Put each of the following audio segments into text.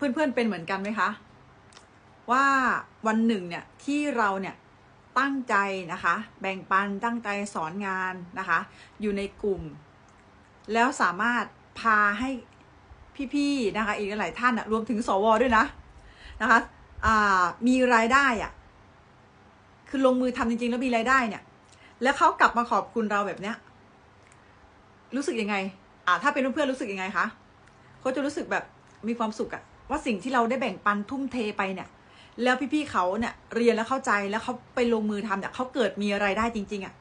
พื่อนๆเป็นเหมือนกันไหมคะ ว่าวันหนึ่งเนี่ยที่เราเนี่ยตั้งใจนะคะ แบ่งปันตั้งใจสอนงานนะคะ อยู่ในกลุ่ม แล้วสามารถพาให้พี่ๆนะคะ อีกหลายท่านอะรวมถึงสวด้วยนะนะคะอ่ามีรายได้อะคือลงมือทำจริงๆ แล้วมีรายได้เนี่ย แล้วเขากลับมาขอบคุณเราแบบเนี้ย รู้สึกยังไง อ่า ถ้าเป็นเพื่อนๆรู้สึกยังไงคะเขาจะรู้สึกแบบมีความสุขอะ ว่าสิ่งที่เราได้แบ่งปันทุ่มเทไปเนี่ย แล้วพี่ๆเขาเนี่ยเรียนแล้วเข้าใจแล้วเขาไปลงมือทำเนี่ยเขาเกิดมีรายได้จริง ๆอะ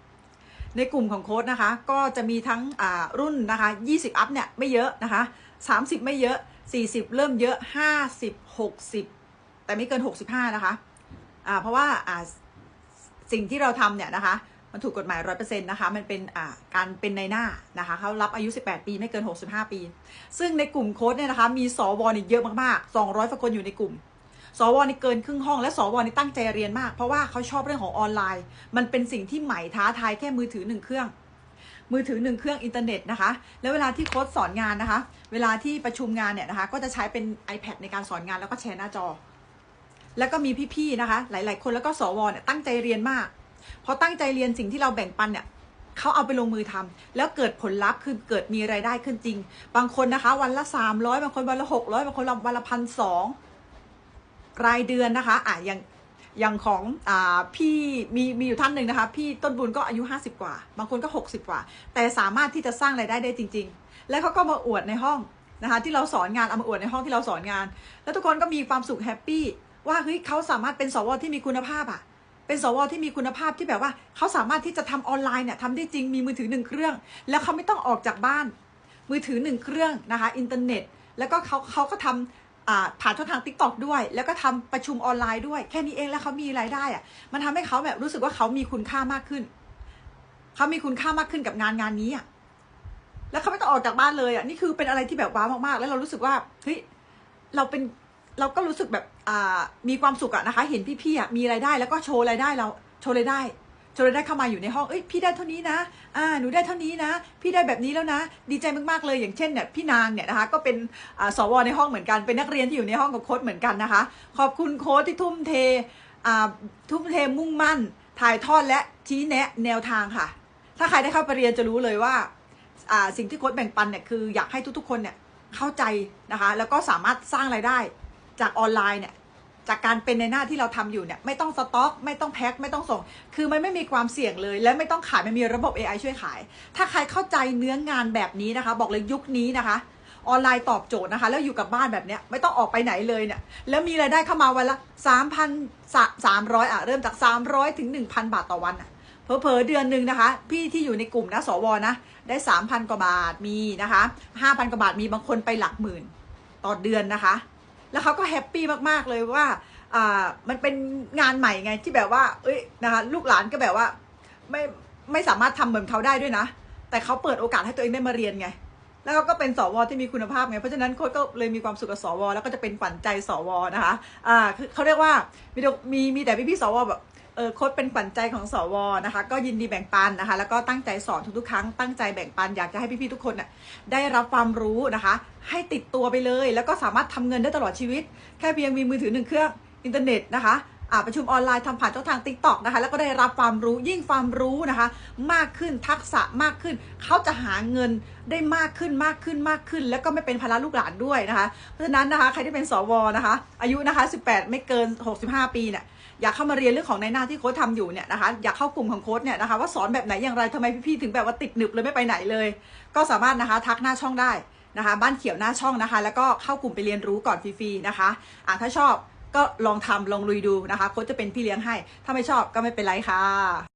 ในกลุ่มของโค้ดนะคะ ก็จะมีทั้งอ่ารุ่นนะคะ 20 อัพเนี่ยไม่เยอะนะคะ 30 ไม่เยอะ 40 เริ่มเยอะ 50 60 แต่ไม่เกิน 65 นะคะอ่าเพราะว่าอ่าสิ่งที่เราทำเนี่ยนะคะ มันถูกกฎหมายร้อยเปอร์เซ็นต์นะคะ มันเป็นการเป็นในหน้านะคะเขารับอายุ 18 ปีไม่เกิน 65 ปี ซึ่งในกลุ่มโค้ดเนี่ยนะคะ มีสวนี่เยอะมากๆ 200กว่าคนอยู่ในกลุ่ม สวนี่เกินครึ่งห้อง และสวนี่ตั้งใจเรียนมาก เพราะว่าเขาชอบเรื่องของออนไลน์ มันเป็นสิ่งที่ใหม่ท้าทายแค่มือถือหนึ่งเครื่อง มือถือหนึ่งเครื่องอินเทอร์เน็ตนะคะ แล้วเวลาที่โค้ดสอนงานนะคะ เวลาที่ประชุมงานเนี่ยนะคะ ก็จะใช้เป็น iPad ในการสอนงานแล้วก็แชร์หน้าจอ แล้วก็มีพี่ๆนะคะ หลาย ๆ คนแล้วก็สวเนี่ยตั้งใจเรียนมาก พอตั้งใจเรียนสิ่งที่เราแบ่งปันเนี่ยเขาเอาไปลงมือทำแล้วเกิดผลลัพธ์คือเกิดมีรายได้ขึ้นจริง บางคนนะคะ วันละ 300 บางคนวันละ 600 บางคนวันละพันสองรายเดือนนะคะอะอย่างอย่างของอพี่มีมีอยู่ท่านหนึ่งนะคะ พี่ต้นบุญก็อายุ 50 กว่า บางคนก็ 60 กว่า แต่สามารถที่จะสร้างรายได้ได้จริง ๆ แล้วเขาก็มาอวดในห้องนะคะที่เราสอนงานเอามาอวดในห้องที่เราสอนงาน แล้วทุกคนก็มีความสุขแฮปปี้ว่าเฮ้ยเขาสามารถเป็นสวที่มีคุณภาพอะ เป็นสวที่มีคุณภาพที่แบบว่าเขาสามารถที่จะทำออนไลน์เนี่ยทำได้จริงมีมือถือหนึ่งเครื่อง แล้วเขาไม่ต้องออกจากบ้าน มือถือหนึ่งเครื่องนะคะอินเทอร์เน็ต แล้วก็เขาเขาก็ทำอ่าผ่านช่องทาง t ิ k t o k ด้วย แล้วก็ทำประชุมออนไลน์ด้วย แค่นี้เองแล้วเขามีรายได้อะมันทำให้เขาแบบรู้สึกว่าเขามีคุณค่ามากขึ้นเขามีคุณค่ามากขึ้นกับงานงานนี้อะแล้วเขาไม่ต้องออกจากบ้านเลยอะนี่คือเป็นอะไรที่แบบว้าวมากๆ แล้วเรารู้สึกว่าเฮ้ยเราเป็น เราก็รู้สึกแบบอ่ามีความสุขอะนะคะ เห็นพี่ๆอะมีรายได้แล้วก็โชว์รายได้เราโชว์รายได้โชว์รายได้เข้ามาอยู่ในห้องเอ้ยพี่ได้เท่านี้นะอ่าหนูได้เท่านี้นะ พี่ได้แบบนี้แล้วนะ ดีใจมากๆเลยอย่างเช่นเนี่ยพี่นางเนี่ยนะคะ ก็เป็นอ่าสวในห้องเหมือนกันเป็นนักเรียนที่อยู่ในห้องกับโค้ดเหมือนกันนะคะ ขอบคุณโค้ดที่ทุ่มเทอ่าทุ่มเทมุ่งมั่น ถ่ายทอดและชี้แนะแนวทางค่ะ ถ้าใครได้เข้าไปเรียนจะรู้เลยว่าอ่าสิ่งที่โค้ดแบ่งปันเนี่ยคืออยากให้ทุกๆคนเนี่ยเข้าใจนะคะ แล้วก็สามารถสร้างรายได้ จากออนไลน์เนี่ยจากการเป็นในหน้าที่เราทำอยู่เนี่ยไม่ต้องสต็อกไม่ต้องแพ็คไม่ต้องส่ง คือมันไม่มีความเสี่ยงเลย และไม่ต้องขายไมันมีระบบ AI ช่วยขาย ถ้าใครเข้าใจเนื้องานแบบนี้นะคะ บอกเลยยุคนี้นะคะ ออนไลน์ตอบโจทย์นะคะ แล้วอยู่กับบ้านแบบเนี้ยไม่ต้องออกไปไหนเลยเนี่ยแล้วมีรายได้เข้ามาวันละ3,000 300อะเริ่มจาก300ถึง1,000บาทต่อวันอะเผลอๆเดือนหนึ่งนะคะ พี่ที่อยู่ในกลุ่มนะสวนะได้3,000กว่าบาทมีนะคะ5,000กว่าบาทมีบางคนไปหลักหมื่นต่อเดือนนะคะ แล้วเขาก็แฮปปี้มากๆเลยว่าอ่ามันเป็นงานใหม่ไงที่แบบว่า เอ้ยนะคะลูกหลานก็แบบว่าไม่ไม่สามารถทำเหมือนเขาได้ด้วยนะ แต่เขาเปิดโอกาสให้ตัวเองได้มาเรียนไง แล้วเขาก็เป็นสวที่มีคุณภาพไง เพราะฉะนั้นโค้ดก็เลยมีความสุขกับสว แล้วก็จะเป็นฝันใจสวนะคะ อ่าคือเขาเรียกว่ามีแต่มีมีแต่พี่ๆสวแบบ ออโค้ดเป็นขวัญใจของสวนะคะ ก็ยินดีแบ่งปันนะคะ แล้วก็ตั้งใจสอนทุกๆครั้งตั้งใจแบ่งปันอยากจะให้พี่ๆทุกคนน่ะได้รับความรู้นะคะ ให้ติดตัวไปเลย แล้วก็สามารถทำเงินได้ตลอดชีวิต แค่เพียงมีมือถือหนึ่งเครื่องอินเทอร์เน็ตนะคะ ประชุมออนไลน์ทำผ่านช่องทาง t ิ k t o k นะคะแล้วก็ได้รับความรู้ยิ่งความรู้นะคะ มากขึ้นทักษะมากขึ้น เขาจะหาเงินได้มากขึ้นมากขึ้นมากขึ้น แล้วก็ไม่เป็นภาระลูกหลานด้วยนะคะ เพราะฉะนั้นนะคะใครที่เป็นสวนะคะ อายุนะคะ 18 ไม่เกิน 65 ปีเนี่ยอยากเข้ามาเรียนเรื่องของในหน้าที่โค้ชทำอยู่เนี่ยนะคะอยากเข้ากลุ่มของโค้ชเนี่ยนะคะว่าสอนแบบไหนอย่างไรทำไมพี่ๆถึงแบบว่าติดหนึบเลยไม่ไปไหนเลย ก็สามารถนะคะทักหน้าช่องได้นะคะบ้านเขียวหน้าช่องนะคะ แล้วก็เข้ากลุ่มไปเรียนรู้ก่อนฟรีๆนะคะอ่าถ้าชอบ ก็ลองทำลองลุยดูนะคะโค้ชจะเป็นพี่เลี้ยงให้ ถ้าไม่ชอบก็ไม่เป็นไรค่ะ